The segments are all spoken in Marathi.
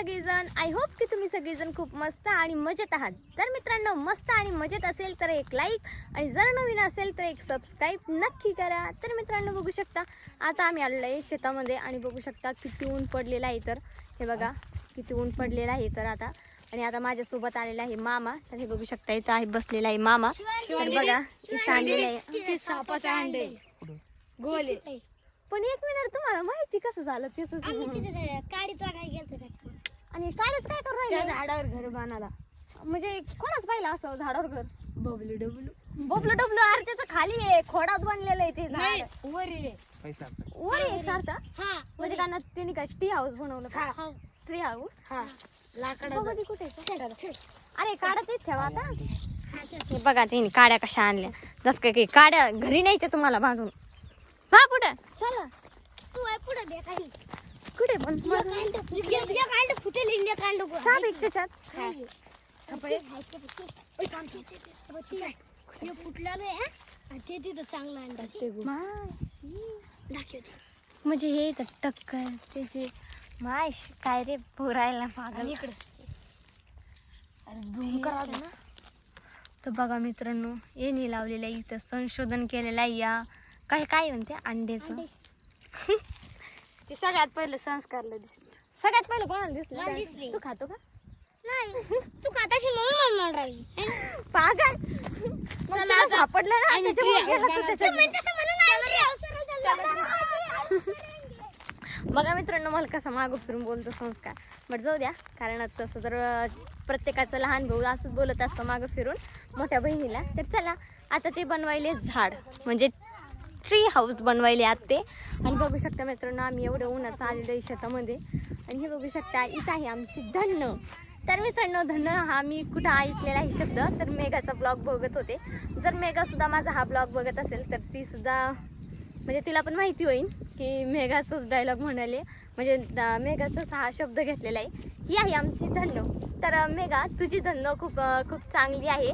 सगळेजण. आय होप की तुम्ही सगळेजण खूप मस्त आणि मजेत आहात. तर मित्रांनो मस्त आणि मजेत असेल तर एक लाईक आणि जर नवीन असेल तर एक सबस्क्राईब नक्की करा. तर मित्रांनो बघू शकता आता आम्ही आलेलो आहे शेतामध्ये आणि बघू शकता किती ऊन पडलेलं आहे तर. हे बघा किती ऊन पडलेलं आहे तर आता. आणि आता माझ्यासोबत आलेला आहे मामा. तर हे बघू शकता इथं आहे बसलेला आहे मामा. तर बघा इथं आणलेलं आहे. सापाचा अंडे गोले पण एक मिनिट तुम्हाला माहिती कसं झालं? तेच काडी काय गेलं आणि काढच काय करू त्या राहिले झाडावर घर बांधायला. म्हणजे कोणाच पाहिलं असं झाडावर घर? बबलू डबलू. बोबलं डबलं अरे त्याचं खाली आहे खोडात बनलेलं आहे ते नाही झाड वर आहे. वर आहे सारखा? हा म्हणजे त्यांना त्यांनी काय टी हाऊस बनवलं का? हा ट्री हाऊस हा बघा कुठे आहे? अरे काढत येत ठेवा आता. हे बघा त्यांनी काड्या कशा आणल्या. जस काय काही काड्या घरी न्यायच्या तुम्हाला बांधून हा पुढे. चला. तू आहे पुढे दे काही. कुठे पण साप त्याच्यात. हे. चांगलं अंडा म्हणजे हे इथं टक्कर त्याचे माश काय रे पुरायला पागल इकडे. ना. तर बघा मित्रांनो येणे लावलेलं आहे इथं. संशोधन केलेलं आहे या. काय काय म्हणते? अंड्याचं. ते सगळ्यात पहिलं संस्कारला दिसलं. सगळ्यात पहिलं कोणाला मला दिसली. दिसलं तू खातो का? नाही. तू काताशी म्हणून म्हणून राहिली. पागल. तुला सापडलं ना आणि त्याच्यामुळे tree गेला house तू त्याच्यात. बघा मित्रांनो मला कसा मागं फिरून बोलतो संस्कार. बट जाऊ द्या. कारण आता तसं तर अं, प्रत्येकाचं लहान भाऊ असंच बोलत असतं मागं फिरून मोठ्या बहिणीला. तर चला आता ते बनवायले झाड. म्हणजे ट्री हाऊस बनवायले आत ते आणि बघू शकता मित्रांनो आम्ही एवढं उन्हाचं आलेलं आहे शेतामध्ये. आणि हे बघू शकता इथं आहे आमची धन्न तर मित्रांनो धन्न हा मी कुठं ऐकलेला आहे शब्द तर मेघाचा ब्लॉग बघत होते. जर मेघासुद्धा माझा हा ब्लॉग बघत असेल तर ती सुद्धा म्हणजे तिला पण माहिती होईल की मेघाचंच डायलॉग म्हणाले. म्हणजे मेघाचाच हा शब्द घेतलेला आहे. ही आहे आमची धन्न तर मेघा तुझी धन्न खूप खूप चांगली आहे.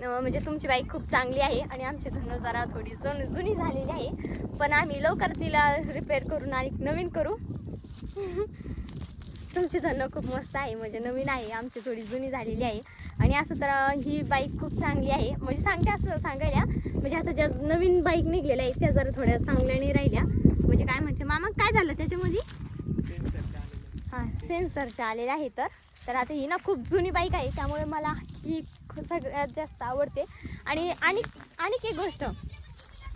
म्हणजे तुमची बाईक खूप चांगली आहे आणि आमची धन्न जरा थोडी जुन जुनी झालेली आहे. पण आम्ही लवकर तिला रिपेअर करून आणि नवीन करू. तुमची धन्न खूप मस्त आहे म्हणजे नवीन आहे आमची थोडी जुनी झालेली आहे. आणि असं तर ही बाईक खूप चांगली आहे. म्हणजे सांगते असं सांगायला म्हणजे आता ज्या नवीन बाईक निघलेल्या आहेत त्या जरा थोड्या चांगल्या नाही राहिल्या. म्हणजे काय म्हणते मामा काय झालं त्याच्यामध्ये? हां सेन्सरच्या आलेल्या आहे तर. तर आता ही ना खूप जुनी बाईक आहे त्यामुळे मला ही सगळ्यात जास्त आवडते. आणि आणि आणि एक गोष्ट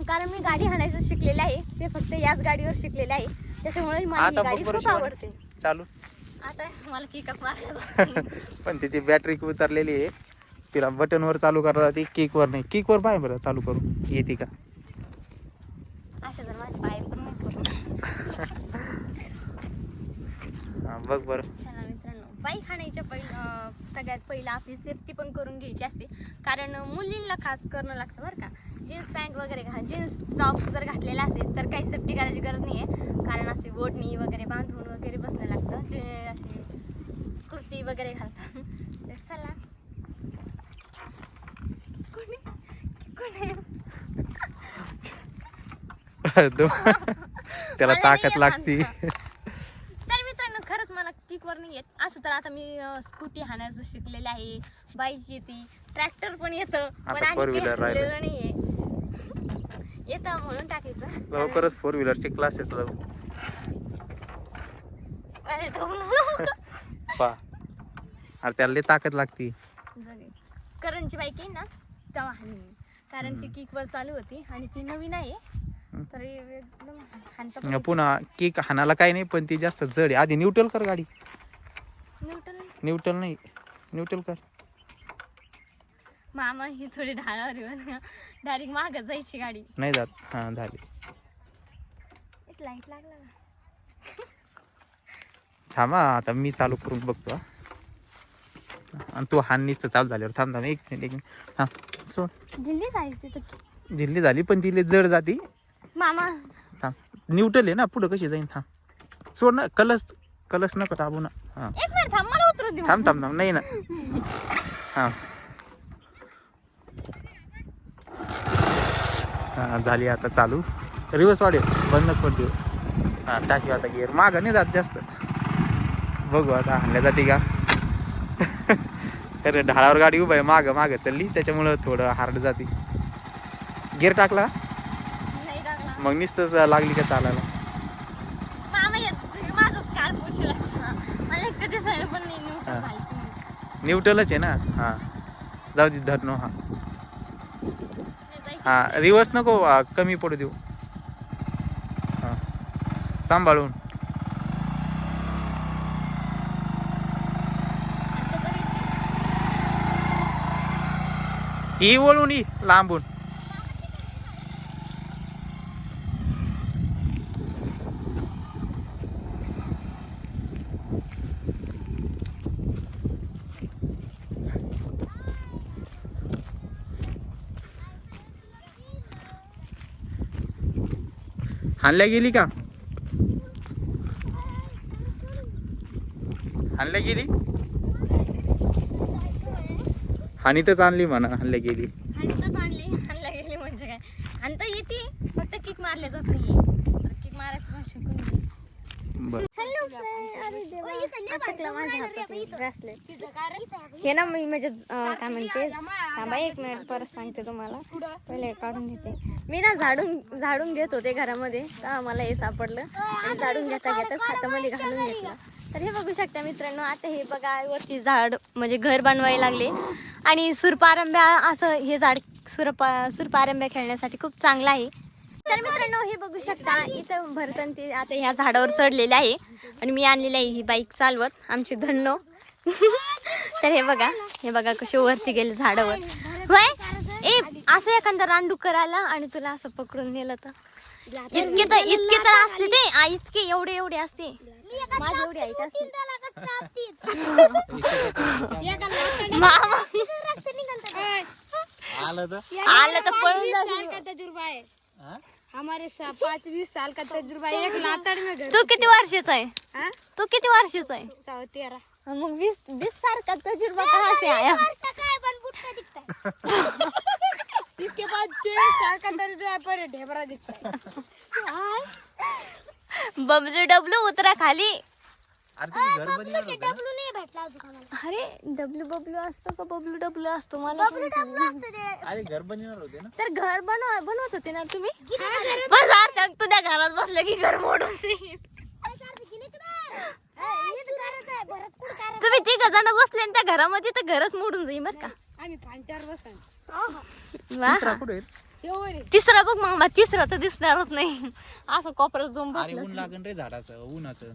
कारण मी गाडी हाणायचं शिकलेलं आहे ते फक्त याच गाडीवर शिकलेलं आहे त्याच्यामुळे मला ही गाडी खूप. आवडते. चालू. आता मला किकअप मारायला पण तिची बॅटरी उतरलेली आहे तिला बटनवर चालू करायला जाते किकवर नाही. किकवर पाय बरं चालू करू. येते का? अशा जर माझे पाय पण बघ बरं. बाईक हाणायच्या पहिलं सगळ्यात पहिलं आपली सेफ्टी पण करून घ्यायची असते. कारण मुलींना खास करणं लागतं बरं का. जीन्स पॅन्ट वगैरे घा जीन्स टॉप जर घातलेला असेल तर काही सेफ्टी करायची गरज नाही आहे कारण असे ओढणी वगैरे बांधून वगैरे बसणं लागतं. जे असे कुर्ती वगैरे घालतात. तर चला. कोणी? कोणी दो- त्याला ताकद लागती येत तर मित्रांनो खरंच मला किकवर नाही येत असं तर आता मी स्कूटी हाणायचं शिकलेलं आहे बाईक येते ट्रॅक्टर पण येतं पण आता four आणखी wheeler राहिलं. हाणलेलं नाहीये. येतं म्हणून टाकायचं. लवकरच फोर व्हीलरचे क्लासेस लावू अरे धावून आलो. पा. अरे त्याला लई ताकद लागती. करंजी बाईक आहे ना तेव्हा हाणली. कारण ती किकवर चालू होती आणि ती नवीन आहे. तर एकदम हाणता पण पुन्हा किक हाणाला काही नाही पण ती जास्त जड आहे. आधी न्यूट्रल कर गाडी. न्यूटन न्यूट्रल नाही. न्यूट्रल कर. मामा ही थोडी ढाळावर डायरेक्ट मागं जायची गाडी. नाही जात. हां झाली. लाइट लागला थांबा आता मी चालू करून बघतो. आणि तू हान निसतं चालू झाल्यावर थांब थांब एक मिनिट एक मिनिट हां सोड. दिल्ली जायचं दिल्ली झाली पण तिले जड जाती. मामा. थांब. न्यूट्रल आहे ना पुढं कशी जाईन थांब. सोड ना कलस कलस नको दाबू ना. हां. एक मिनिट थांब मला थांब थांब थांब नाही ना. हां. हां झाली आता चालू. रिवर्स वाढेल बंदच पडते. हां टाकी आता गिअर मागं नाही जात जास्त. बघू आता हाणल्या जाते का. तर ढाळावर गाडी उभा आहे मागं मागं चालली. त्याच्यामुळं थोडं हार्ड जाते. गिअर टाकला? मग नुसतं लागली का चालायला मामा येत माझं स्कार्फ उचलला मला एक कधी सवय पण नाही न्यूट्रल हा. घालते मी. न्यूट्रलच आहे ना? हां. जाऊ दे धरणो हां. हां रिवर्स नको कमी पडू देऊ. हां. सांभाळून. ही वळून ही लांबून. हाणल्या गेली का? हाणल्या गेली? हानी तर आणली म्हणा हाणल्या गेली हाणताच आणली हाणला गेली म्हणजे काय हाणता येते फक्त किक मारल्या जात नाहीये किक मारायचं पण शिकून घे. बर हॅलो अटकलं माझ्या हातात ब्रेसलेट हे ना मी म्हणजे काय म्हणते? थांबा एक मिनिट परत सांगते तुम्हाला. पहिले काढून घेते. मी ना झाडून झाडून घेत होते घरामध्ये तर मला हे सापडलं. आणि झाडून घेता घेताच हातामध्ये घालून घेतलं. तर हे बघू शकता मित्रांनो आता हे बघा वरती झाड म्हणजे घर बनवायला लागले. आणि सुरपारंब्या असं हे झाड सुरपा सुरपारंब्या खेळण्यासाठी खूप चांगलं आहे. तर मित्रांनो हे बघू शकता इथं भरतन ते आता ह्या झाडावर चढलेले आहे. आणि मी आणलेली आहे ही बाईक चालवत आमची धन्नो. तर हे बघा हे बघा कसे वरती गेले झाडावर. होय? ए असं एखादा रांडू करायला आणि तुला असं पकडून नेलं तर. इतके तर इतके तर असते ते. आ, इतके एवढे एवढे असते. माझी एवढी आहे असते. मामा. आलं तर? आलं तर पळून हमारे सा- पाँच बीस साल का तजुर्बा एक लातड़ में घर तू किती वर्षाचा आहे? हाँ? तू किती वर्षाचा आहे? सौ तेरह मग वीस वीस सारखा तजुर्बा कहाँ से आया? इसके बाद तेईस साल का तजुर्बा पर ढेबरा दिखता है बबलू डबलू उतरा खाली. अरे तुम्ही घर बनवलं होतं ना? अरे डब्ल्यू बबलू असतो का? बबलू डबलू असतो. मला पण. अरे घर बनवणार होते ना? तर घर बनव बनवत होते ना तुम्ही? बस तुझ्या घरात बसलं की घर मोडून देईन. तुम्ही. तिघ जण बसले आणि त्या घरामध्ये तर घरच मोडून जाईल बर का. आम्ही फांट्यावर बसन वा. दुसरा कुठे आहे? एवढे तिसरा बघ मग तिसरा तर दिसणारच नाही. असं कोपऱ्यात जाऊन अरे बसलं ऊन लागन रे झाडाचं उन्हाचं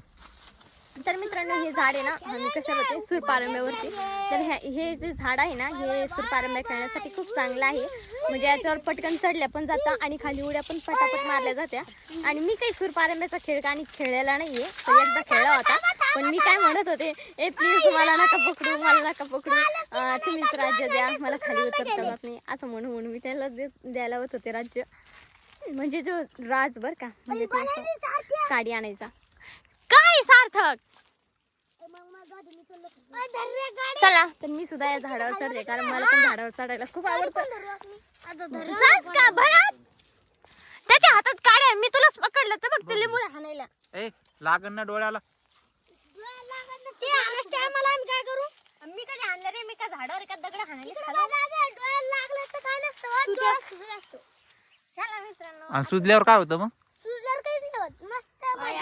तर मित्रांनो हे झाड आहे ना आम्ही कशावर होते सुरपारंब्यावरती तर ह्या- हे जे झाड आहे ना हे सुरपारंब्या खेळण्यासाठी खूप चांगलं आहे. म्हणजे याच्यावर पटकन चढल्या पण जातं आणि खाली उड्या पण पटापट मारल्या जात्या. आणि मी काही सुरपारंब्याचा खेळ का आणि खेळलेला नाही तर एकदा खेळला होता. पण मी काय म्हणत होते ए प्लीज मला नका पकडू मला नका पकडू. तुम्हीच राज्य द्या मला खाली उतरता जात नाही. असं म्हणून म्हणून मी त्याला दे- द्यायला होत होते राज्य. म्हणजे जो राज बर का म्हणजे तो काडी आणायचा. सार्थक. चला तर मी सुद्धा या झाडावर चढते कारण मला पण झाडावर चढायला खूप आवडतं. सांस का भरत त्याच्या हातात काड्या मी तुलाच पकडलं तर बघ ते लिंबूला हाणायला. ए लागन ना डोळ्याला. काय करू? मी कधी हाणलं रे मी का झाडावर एका दगड हाणायला चला? मित्रांनो. आणि सुजल्यावर काय होतं मग?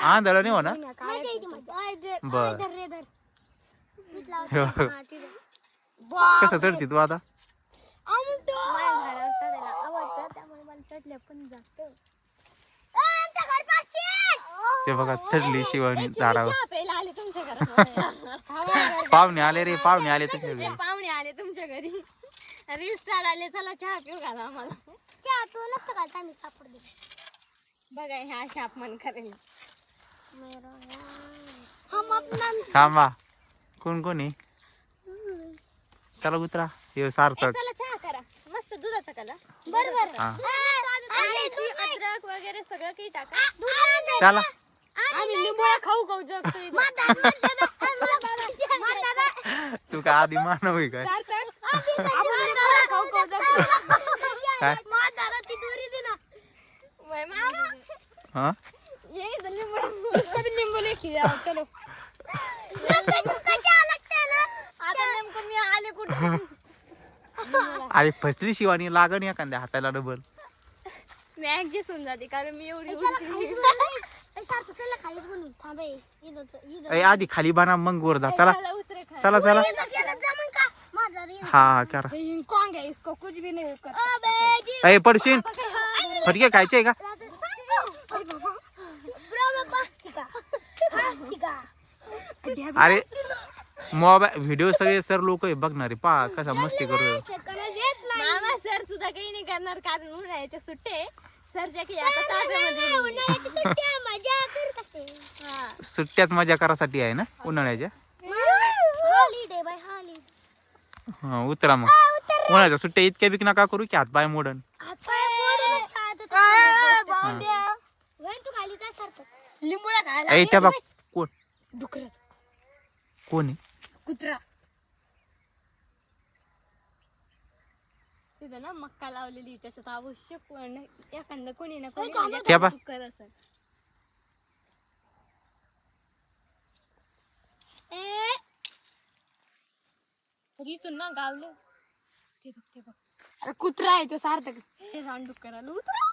आंधळ नाही हो ना बर. कसं चढती तू आता? ते। बघा चढली शिवानी झाडावर. चहा तुमच्या पाहुणे आले रे पाहुणे आले तुझ्या घरी. पाहुणे आले तुमच्या घरी. रील स्टार आले चला चहा पिऊ घाला आम्हाला. बघा हे असे अपमान करेल. थांबा कोण कोणी चला उतरा. हे सार्थक. चला चहा करा. मस्त दुधाचा कला बरोबर हा. अद्रक वगैरे सगळं काही टाका. चला. आम्ही लिंबोळ्या खाऊ खाऊ जगतो इथं. तू काय आधी मानव आहे काय? सार्थक, आपण लिंबोळ्या खाऊ खाऊ जगतो. काय वय मामा. हा? इथं लिंबू लेके जाओ चलो। आता नेमकं मी आले कुठे? अरे फसली शिवानी लागण एखाद्या हाताला डबल मी ऍडजस्ट होऊन जाते कारण मी एवढी उडती. आधी खाली बाना मग वर जा. चला. चला उतरे. चला चला. हा करा. ये कौन इसको कुछ भी नहीं कर पडशील? फटके खायचे का? अरे मोबाईल व्हिडिओ सगळे सर लोक बघणारे पा कसा मस्ती करू मामा सर सुद्धा काही नाही करणार कारण उन्हाळ्याच्या सुट्टे की आता. हा. सुट्ट्यात मजा करासाठी आहे ना उन्हाळ्याच्या? हा उतरा मग. उन्हाळ्याच्या सुट्ट्या इतक्या बिक नका करू की हात पाय मोडन. लिंबूला खायला बघ कोण? डुकर. कोण आहे? कुत्रा. तिथं ना मक्का लावलेली त्याच्यात आवश्यक कोण एखादं कोणी ना कोणी थांबा, म्हणजे त्या बा. डुक्कर असेल. तर इथून ना गावलं. ते बघ ते बघ. अरे कुत्रा आहे तो सार्थक हे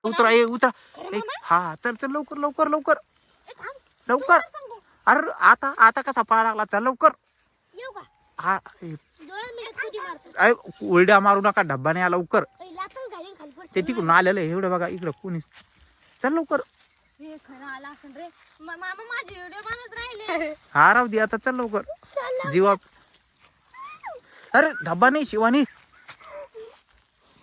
उतरा ए उतरा. ए, हा चल चल लवकर लवकर लवकर. लवकर. अरे आता आता कसा पळा लागला? चल लवकर. हा. ए, अय, उलड्या मारू नका डब्बा नाही आला लवकर. ते तिकडून आलेलं आहे एवढं बघा इकडं कोणी. चल लवकर. हे खरं आला असेल रे. म- मामा माझे व्हिडिओ बनत राहिले. हा राहू दे आता चल लवकर. जीवा. अरे डब्बा नाही शिवानी.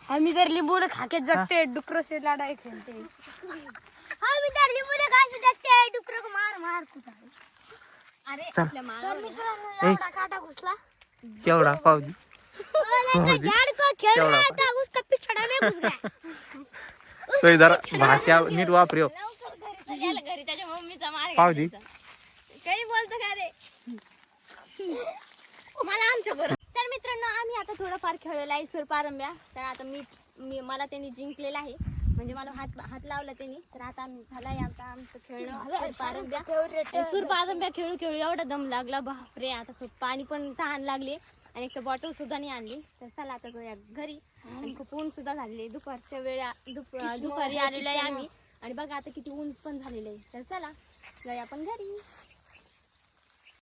आम्ही तर लिंबूला खाके जगते डुकर से लड़ाई खेलते अरे चल. आपल्या मामावर ए काटा घुसला केवढा पाहू दे केवढा? तो जरा भाषा नीट वापरे गेला घरी त्याच्या मम्मीचा मार पाहू दे घालायचा. काही बोलतो का रे? मला आमच्या बरोबर. तर मित्रांनो आम्ही आता थोडंफार खेळलेलं आहे सूर पारंब्या तर आता मी मी मला त्यांनी जिंकलेलं आहे. म्हणजे मला हात हात लावला त्यांनी. तर आता आम्ही झाला आहे आमचा आमचं खेळणं. सूर पारंब्या आणि सूर पारंब्या खेळू खेळू एवढा दम लागला. बापरे आता खूप पाणी पण तहान लागली. आणि एक बॉटल सुद्धा नाही आणली. तर चला आता जाऊया घरी. आणि खूप ऊन सुद्धा झालेले दुपारच्या वेळा दुप दुपारी आलेलो आहे आम्ही. आणि बघा आता किती ऊन पण झालेलं आहे. तर चला जाऊया आपण घरी.